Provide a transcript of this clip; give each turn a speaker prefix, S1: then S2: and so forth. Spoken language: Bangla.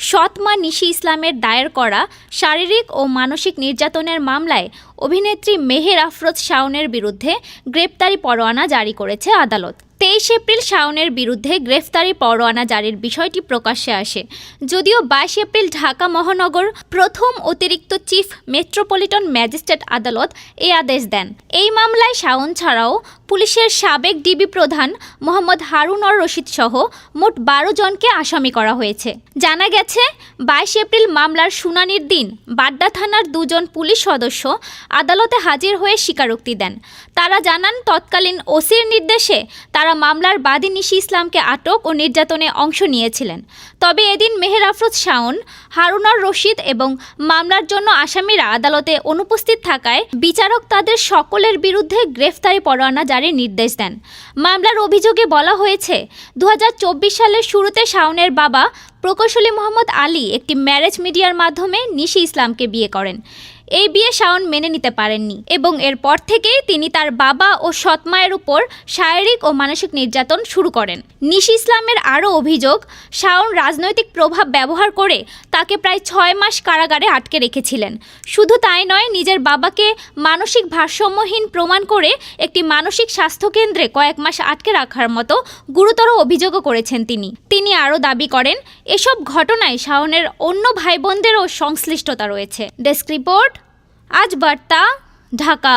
S1: সৎমা নিশি ইসলামের দায়ের করা শারীরিক ও মানসিক নির্যাতনের মামলায় অভিনেত্রী মেহের আফরোজ শাওনের বিরুদ্ধে গ্রেপ্তারি পরোয়ানা জারি করেছে আদালত। তেইশ এপ্রিল শাওনের বিরুদ্ধে গ্রেফতারি পরোয়ানা জারির বিষয়টি প্রকাশ্যে আসে। যদিও বাইশ এপ্রিল ঢাকা মহানগর প্রথম অতিরিক্ত চিফ মেট্রোপলিটন ম্যাজিস্ট্রেট আদালত এই আদেশ দেন। এই মামলায় শাওন ছাড়াও পুলিশের সাবেক ডিবি প্রধান মোহাম্মদ হারুন অর রশিদ সহ মোট বারো জনকে আসামি করা হয়েছে। জানা গেছে, বাইশ এপ্রিল মামলার শুনানির দিন বাড্ডা থানার দুজন পুলিশ সদস্য আদালতে হাজির হয়ে স্বীকারোক্তি দেন। তারা জানান, তৎকালীন ওসির নির্দেশে তারা মামলার বাদী নিশি ইসলামকে আটক ও নির্যাতনে অংশ নিয়েছিলেন। তবে এদিন মেহের আফরোজ শাওন, হারুনার রশিদ এবং মামলার জন্য আসামিরা আদালতে অনুপস্থিত থাকায় বিচারক তাদের সকলের বিরুদ্ধে গ্রেফতারি পরোয়ানা জারির নির্দেশ দেন। মামলার অভিযোগে বলা হয়েছে দু হাজার চব্বিশ সালের শুরুতে শাওনের বাবা প্রকৌশলী মোহাম্মদ আলী একটি ম্যারেজ মিডিয়ার মাধ্যমে নিশি ইসলামকে বিয়ে করেন। এই বিয়ে শাওন মেনে নিতে পারেননি এবং এরপর থেকেই তিনি তার বাবা ও সৎমায়ের উপর শারীরিক ও মানসিক নির্যাতন শুরু করেন। নিশি ইসলামের আরও অভিযোগ, শাওন রাজনৈতিক প্রভাব ব্যবহার করে তাকে প্রায় ছয় মাস কারাগারে আটকে রেখেছিলেন। শুধু তাই নয়, নিজের বাবাকে মানসিক ভারসাম্যহীন প্রমাণ করে একটি মানসিক স্বাস্থ্যকেন্দ্রে কয়েক মাস আটকে রাখার মতো গুরুতর অভিযোগও করেছেন তিনি। তিনি আরও দাবি করেন এসব ঘটনায় শাওনের অন্য ভাই বোনদেরও সংশ্লিষ্টতা রয়েছে। ডেস্ক রিপোর্ট আজ বার্তা ঢাকা।